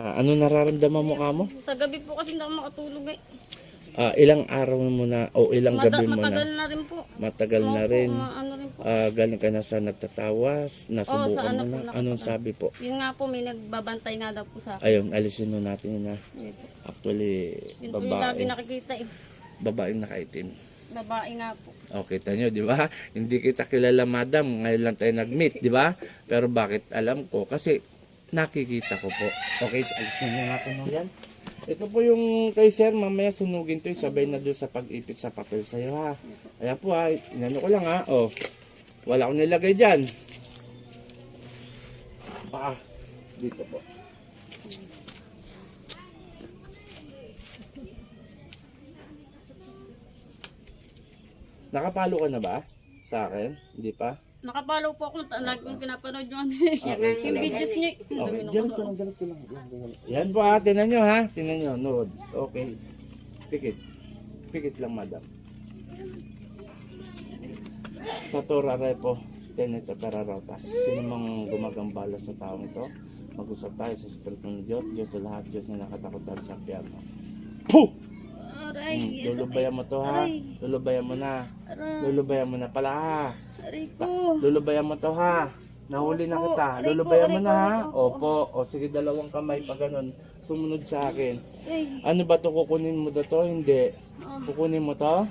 Ah, ano nararamdaman mo ka mo? Sa gabi po kasi hindi ako makatulog eh. Ah, ilang araw mo na o ilang Mata- gabi mo matagal na? na rin po. Matagal na Opo, rin. ma- ano rin po. Ah, galing ka na sa nagtatawas, nasubukan ano mo po, na. Anong sabi po? Yun nga po, may nagbabantay nga daw po sa akin. Ayun, alisin mo natin yun na. Yun po. Actually, Yun po yung lagi babae. nakikita eh. Babaeng nakaitim. Babae nga po. O, kita nyo, di ba? Hindi kita kilala, madam. Ngayon lang tayo nag-meet, di ba? Pero bakit alam ko? Kasi nakikita ko po. Okay, alisin nyo natin mo yan. Ito po yung kay sir, mamaya sunugin to, sabay na doon sa pag-ipit sa papel sa'yo ha. Ayan po ha, inano ko lang ha. O, wala akong nilagay dyan. Pa, dito po. Nakapalo ka na ba? Sa akin? Hindi pa? Nakapalaw po ako. ta- Lagi kong pinapanood yung ano Okay, Yung salamat. videos niya. Okay, ko lang, diyan ko lang. Yan, po ha, tinan nyo ha. Tinan nyo, nood. Okay. Pikit. Pikit lang, madam. Sa Torare po, tenito pararotas. Sino mang gumagambala sa taong ito? Mag-usap tayo sa Espiritu ng Diyos, Diyos sa lahat, Diyos na nakatakutan sa piano. Puh! Aray, Hmm, yes, lulubayan mo to ha. Aray. Lulubayan mo na. aray, Lulubayan mo na pala ha. aray ko. Lulubayan mo to ha. Nahuli na kita. aray ko, Lulubayan mo aray na ko, ha. aray ko. Opo. O sige, dalawang kamay pa ganun. Sumunod sa akin. Aray, Ano ba to? Kukunin mo na to? Hindi. Ah. Kukunin mo to?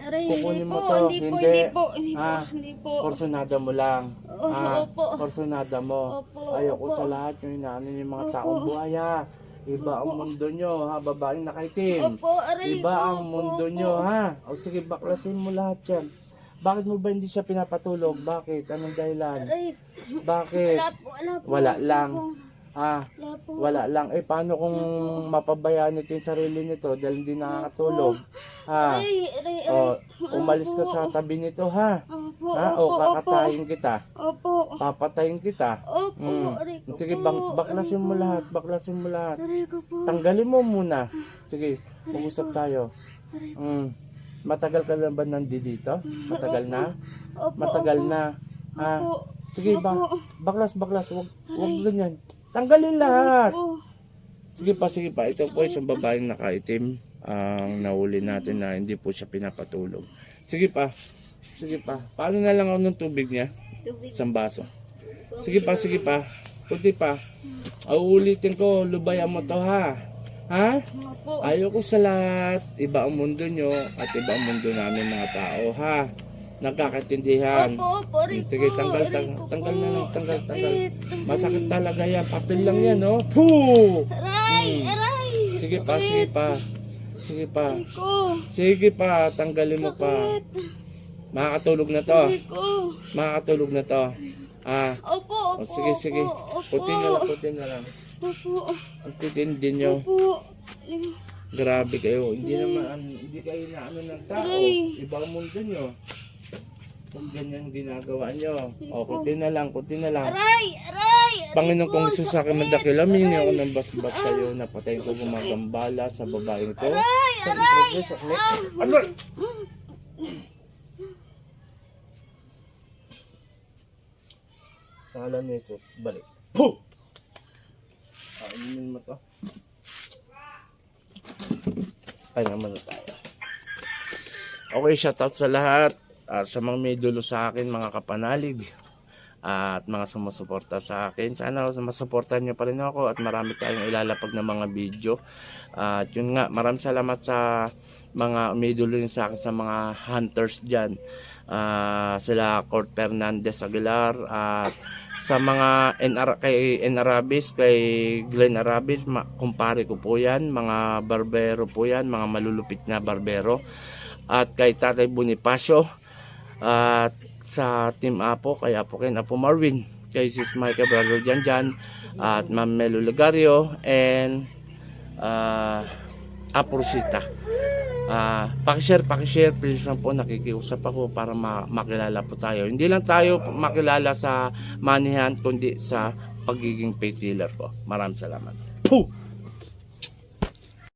aray, Kukunin hindi mo po, to. hindi po, Hindi. hindi po, hindi po, Ah. hindi po. Porsunada mo lang. Oh, Ah, opo. Porsunada mo. Opo, Ayoko opo. sa lahat yung inaano yung mga Opo. taong buhaya. Iba ang mundo nyo ha. Babaeng nakaitim. Opo, aray Iba ang mundo opo. nyo ha. O sige, baklasin mo lahat yan. Bakit mo ba hindi siya pinapatulog? Bakit? Anong dahilan? Aray, Bakit? wala po, wala po. Wala lang. po, Ah, Wala po. wala lang. Eh, paano kung mapabayaan nito yung sarili nito dahil hindi nakakatulog? Ha? Aray, aray, aray. O, umalis ka sa tabi nito, ha? Opo, Ha? O, opo, opo. kakatayin kita. Opo. Papatayin kita. Opo, Mm. ko Sige, bak baklasin mo lahat. Baklasin mo lahat. Ko po. Tanggalin mo muna. Sige, mag-usap tayo. Mm. Matagal ka na ba nandi dito? Matagal na? Opo, Matagal opo. na. Ha? Opo. Sige ba? Baklas, baklas. Wag, wag ganyan. Tanggalin lahat. Opo. Sige pa, sige pa. Ito po isang babaeng nakaitim ang nahuli natin na hindi po siya pinapatulog. Sige pa. Sige pa. Paano na lang ako ng tubig niya? Tubig. Isang baso. Sige pa, sige pa. Kunti pa. Auulitin ko, lubayan mo to ha. Ha? Opo. Ayoko sa lahat. Iba ang mundo nyo at iba ang mundo namin mga tao ha. Nagkakaintindihan. Opo, opo, ko. Sige, tanggal, tanggal, tanggal na lang, tanggal, tanggal. Sakit. Masakit talaga yan. Papel lang yan, no? Puh! Aray, Hmm. aray. Sige pa, sige pa. Sige pa. Sige pa, tanggalin mo pa. Sakit. Makakatulog na to. Ko. Makakatulog na to. Ah, Opo, o opo, sige, sige. opo, Puti na lang, puti na lang. Opo, Ang titindi nyo. opo. Grabe kayo. Hindi naman, an- hindi kayo na ano ng tao. Ibang mundo nyo. Kung ganyan ginagawa nyo. O, kunti na lang, kunti na lang. Aray, aray. Panginoon kong Isus sa akin mandakila, mingi ako ng basbas sa iyo, napatayin ko gumagambala sa babaeng ito. Aray! Aray! Ano? Sa ngalan ni Jesus, balik. Puh! Kainin mo to. Ay naman na tayo. Okay, shoutout sa lahat. At sa mga may dulo sa akin, mga kapanalig at mga sumusuporta sa akin. Sana masuportahan nyo pa rin ako at marami tayong ilalapag na mga video. At yun nga, maraming salamat sa mga umidulo rin sa akin sa mga hunters dyan. Ah, sila Court Fernandez Aguilar at sa mga NR, kay N. Arabis, kay Glenn Arabis, ma, kumpare ko po yan, mga barbero po yan, mga malulupit na barbero. At kay Tatay Bonifacio, at sa Team Apo, kay Apo Ken, Apo Marvin, kay Sis Micah Brother Jan Jan, at Ma'am Melo Legario, and uh, Apo Ah, pakishare, pakishare, please lang po nakikiusap ako para ma- makilala po tayo. Hindi lang tayo makilala sa manihan, kundi sa pagiging faith healer ko. Maraming salamat. Puh!